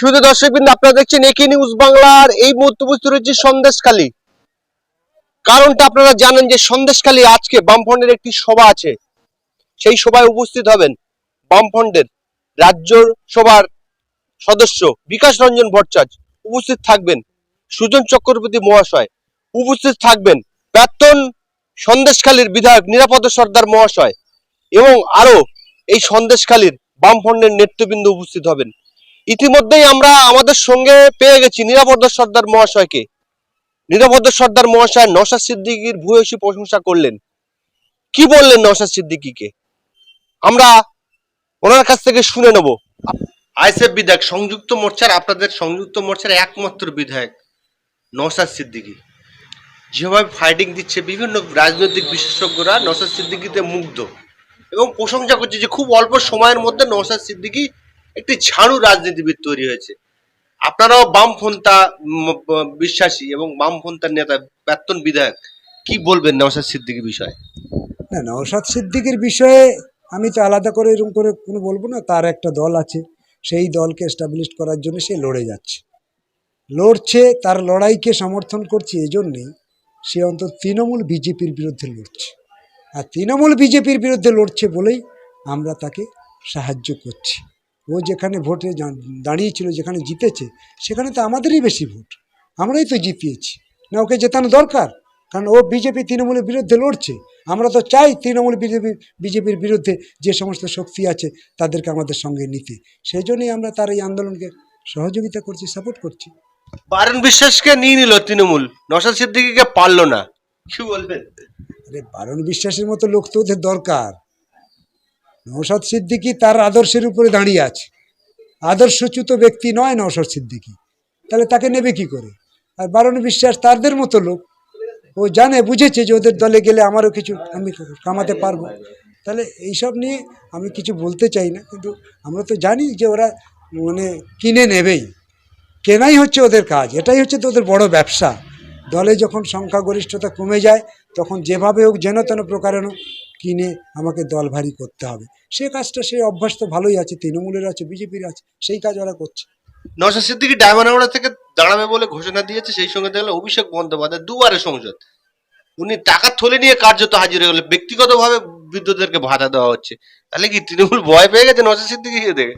শুধু দর্শক বিন্দু আপনারা দেখছেন একে নিউজ বাংলার। এই মুহূর্তে উপস্থিত রয়েছে সন্দেশখালী কারণটা আপনারা জানেন যে সন্দেশখালী আজকে বামফ্রন্টের একটি সভা আছে। সেই সভায় উপস্থিত হবেন বামফ্রন্টের রাজ্য সভার সদস্য বিকাশ রঞ্জন ভট্টাচার্য। উপস্থিত থাকবেন সুজন চক্রবর্তী মহাশয়। উপস্থিত থাকবেন প্রাক্তন সন্দেশখালীর বিধায়ক নিরাপদ সর্দার মহাশয়। এবং আরও এই সন্দেশখালীর বামফ্রন্টের নেতৃবৃন্দ উপস্থিত হবেন। ইতিমধ্যেই আমরা আমাদের সঙ্গে পেয়ে গেছি নিরাপদ সর্দার মহাশয়কে। নিরাপদ সর্দার মহাশয় নসাদ সিদ্দিকির ভূয়সী প্রশংসা করলেন। কি বললেন নসাদ সিদ্দিকিকে? আমরা ওনার কাছ থেকে শুনে নেব। আইসএফ বিধায়ক, সংযুক্ত মোর্চার, আপনাদের সংযুক্ত মোর্চার একমাত্র বিধায়ক নসাদ সিদ্দিকী। যেভাবে ফাইটিং দিচ্ছে, বিভিন্ন রাজনৈতিক বিশেষজ্ঞরা নসাদ সিদ্দিকিতে মুগ্ধ এবং প্রশংসা করছে যে খুব অল্প সময়ের মধ্যে নসাদ সিদ্দিকী একটি ঝাড়ু রাজনীতিবিদ তৈরি হয়েছে। আপনারাও বামপন্থা বিশ্বাসী এবং বামপন্থার নেতা, প্রাক্তন বিধায়ক, কি বলবেন নওশাদ সিদ্দিকী বিষয়ে? না, নওশাদ সিদ্দিকের বিষয়ে আমি তো আলাদা করে এরকম করে কোনো বলব না, তার একটা দল আছে। সেই দলকে এস্টাবলিশ করার জন্য সে লড়ে যাচ্ছে। লড়ছে, তার লড়াইকে সমর্থন করছে এজন্যেই সে অন্তত তৃণমূল বিজেপির বিরুদ্ধে লড়ছে। আর তৃণমূল বিজেপির বিরুদ্ধে লড়ছে বলেই আমরা তাকে সাহায্য করছি। ও যেখানে ভোটে দাঁড়িয়েছিল যেখানে জিতেছে সেখানে তো আমাদেরই বেশি ভোট। আমরাই তো জিতিয়েছি। না ওকে জেতানো দরকার? কারণ ও বিজেপি তৃণমূলের বিরুদ্ধে লড়ছে। আমরা তো চাই তৃণমূল বিজেপি বিজেপির বিরুদ্ধে যে সমস্ত শক্তি আছে তাদেরকে আমাদের সঙ্গে নিতে। সেই জন্যই আমরা তার এই আন্দোলনকে সহযোগিতা করছি সাপোর্ট করছি। বারণ বিশ্বাসকে নিয়ে নিল তৃণমূল। নওশাদ সিদ্দিকিকে পারল না। কি বলবেন? আরে বারণ বিশ্বাসের মতো লোক তো ওদের দরকার। নৌসাদ সিদ্দিকি তার আদর্শের উপরে দাঁড়িয়ে আছে। আদর্শচ্যুত ব্যক্তি নয় নৌসাদ সিদ্দিকি। তাহলে তাকে নেবে কি করে? আর বারণ বিশ্বাস তাদের মতো লোক। ও জানে, বুঝেছে যে ওদের দলে গেলে আমারও কিছু আমি কামাতে পারব। তাহলে এইসব নিয়ে আমি কিছু বলতে চাই না, কিন্তু আমরা তো জানি যে ওরা মানে কিনে নেবেই। কেনাই হচ্ছে ওদের কাজ। এটাই হচ্ছে তো ওদের বড় ব্যবসা। দলে যখন সংখ্যাগরিষ্ঠতা কমে যায়, তখন যেভাবে হোক যেন তেন প্রকারেণ কিনে আমাকে দল ভারী করতে হবে। সে কাজটা সে অভ্যাস তো ভালোই আছে তৃণমূলের আছে বিজেপির আছে সেই কাজ ওরা করছে। নওশাদ সিদ্দিকী ডায়মন্ড থেকে দাঁড়াবে বলে ঘোষণা দিয়েছে সেই সঙ্গে দেখলে অভিষেক বন্দ্যোপাধ্যায় দুবারে সংসদ। উনি টাকা থলে নিয়ে কার্যত হাজির হয়ে গেলে ব্যক্তিগতভাবে বিদ্যুৎদেরকে ভাতা দেওয়া হচ্ছে। তাহলে কি তৃণমূল ভয় পেয়ে গেছে নওশাদ সিদ্দিকীকে দেখে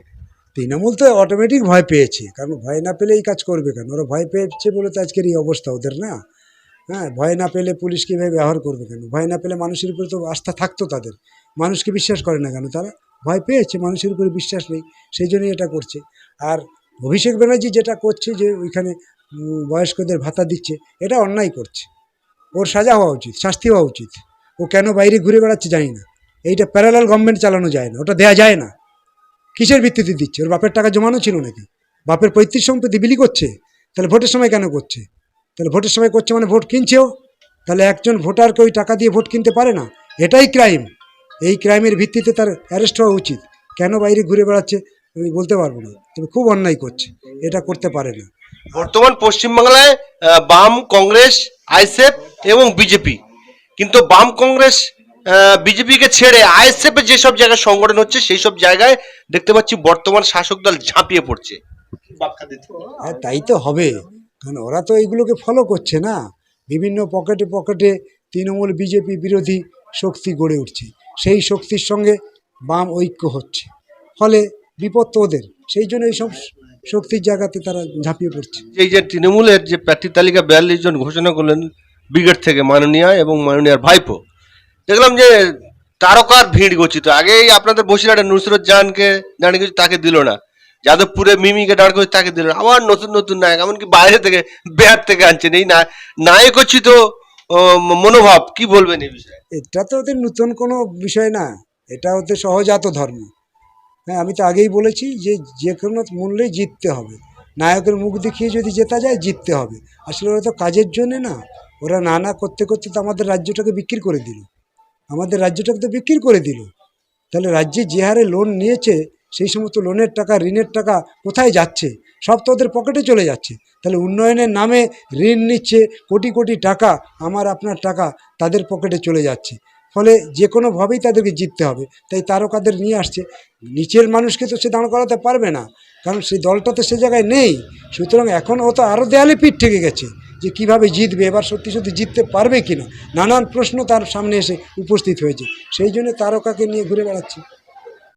তৃণমূল তো অটোমেটিক ভয় পেয়েছে কারণ ভয় না পেলে এই কাজ করবে কেন? ওরা ভয় পেয়েছে বলে তো আজকের এই অবস্থা ওদের না। হ্যাঁ ভয় না পেলে পুলিশ কীভাবে ব্যবহার করবে কেন? ভয় না পেলে মানুষের উপরে তো আস্থা থাকতো তাদের। মানুষকে বিশ্বাস করে না কেন? তারা ভয় পেয়েছে, মানুষের উপরে বিশ্বাস নেই, সেই জন্যই এটা করছে। আর অভিষেক ব্যানার্জি যেটা করছে যে ওইখানে বয়স্কদের ভাতা দিচ্ছে, এটা অন্যায় করছে। ওর সাজা হওয়া উচিত, শাস্তি হওয়া উচিত। ও কেন বাইরে ঘুরে বেড়াচ্ছে জানি না। এইটা প্যারালাল গভর্নমেন্ট চালানো যায় না, ওটা দেয়া যায় না। কিসের ভিত্তিতে দিচ্ছে? ওর বাপের টাকা জমানো ছিল নাকি? বাপের পৈতৃক সম্পত্তি বিলি করছে? তাহলে ভোটের সময় কেন করছে? তাহলে ভোটের সময় করছে মানে ভোট কিনছেও তাহলে একজন ভোটারকে ওই টাকা দিয়ে ভোট কিনতে পারে না? এটাই ক্রাইম এই ক্রাইমের ভিত্তিতে তার অ্যারেস্ট হওয়া উচিত। কেন বাইরে ঘুরে বেড়াচ্ছে আমি বলতে পারব না। তবে খুব অন্যায় করছে। এটা করতে পারে না। বর্তমান পশ্চিমবাংলায় বাম কংগ্রেস আইসএফ এবং বিজেপি। কিন্তু বাম কংগ্রেস বিজেপিকে ছেড়ে আইএসএফ এর যেসব জায়গায় সংগঠন হচ্ছে সেই সব জায়গায় দেখতে পাচ্ছি বর্তমান শাসক দল ঝাঁপিয়ে পড়ছে। হ্যাঁ তাই তো হবে। কারণ ওরা তো এইগুলোকে ফলো করছে না। বিভিন্ন পকেটে পকেটে তৃণমূল, বিজেপি বিরোধী শক্তি গড়ে উঠছে। সেই শক্তির সঙ্গে বাম ঐক্য হচ্ছে। ফলে বিপদ তো ওদের। সেই জন্য এইসব শক্তির জায়গাতে তারা ঝাঁপিয়ে পড়ছে। এই যে তৃণমূলের যে প্রার্থী তালিকা বিয়াল্লিশ জন ঘোষণা করলেন ব্রিগেড থেকে মাননীয়া এবং মাননীয়ার ভাইপো, দেখলাম যে তারকার ভিড় গচ্ছিত। আগেই আপনাদের বসিরহাটে নুসরত জাহানকে দাঁড়িয়ে কিছু তাকে দিল না। যাদবপুরে মিমিকে দাঁড় করে তাকে দিল না আবার নতুন নতুন নায়ক, এমনকি বাইরে থেকে, বেহার থেকে আনছেন। এই নায়ক হচ্ছে তো মনোভাব, কি বলবেন এই বিষয়ে? এটা তো ওদের নতুন কোনো বিষয় না। এটা ওদের সহজাত ধর্ম। হ্যাঁ আমি তো আগেই বলেছি যে যে কোনো মূল্যেই জিততে হবে। নায়কের মুখ দেখিয়ে যদি জেতা যায়, জিততে হবে। আসলে ওরা তো কাজের জন্যে না। ওরা না না করতে করতে তো আমাদের রাজ্যটাকে বিক্রি করে দিল। আমাদের রাজ্যটাকে তো বিক্রি করে দিল। তাহলে রাজ্যে যে হারে লোন নিয়েছে সেই সমস্ত লোনের টাকা, ঋণের টাকা কোথায় যাচ্ছে? সব তো ওদের পকেটে চলে যাচ্ছে। তাহলে উন্নয়নের নামে ঋণ নিচ্ছে কোটি কোটি টাকা, আমার আপনার টাকা তাদের পকেটে চলে যাচ্ছে। ফলে যে কোনোভাবেই তাদেরকে জিততে হবে। তাই তারকাদের নিয়ে আসছে। নিচের মানুষকে তো সে দাঁড় করাতে পারবে না। কারণ সেই দলটা তো সে জায়গায় নেই। সুতরাং এখন ও তো আরও দেয়ালে পিঠ থেকে গেছে যে কীভাবে জিতবে, এবার সত্যি সত্যি জিততে পারবে কিনা? নানান প্রশ্ন তার সামনে এসে উপস্থিত হয়েছে। সেই জন্য তারকাকে নিয়ে ঘুরে বেড়াচ্ছে।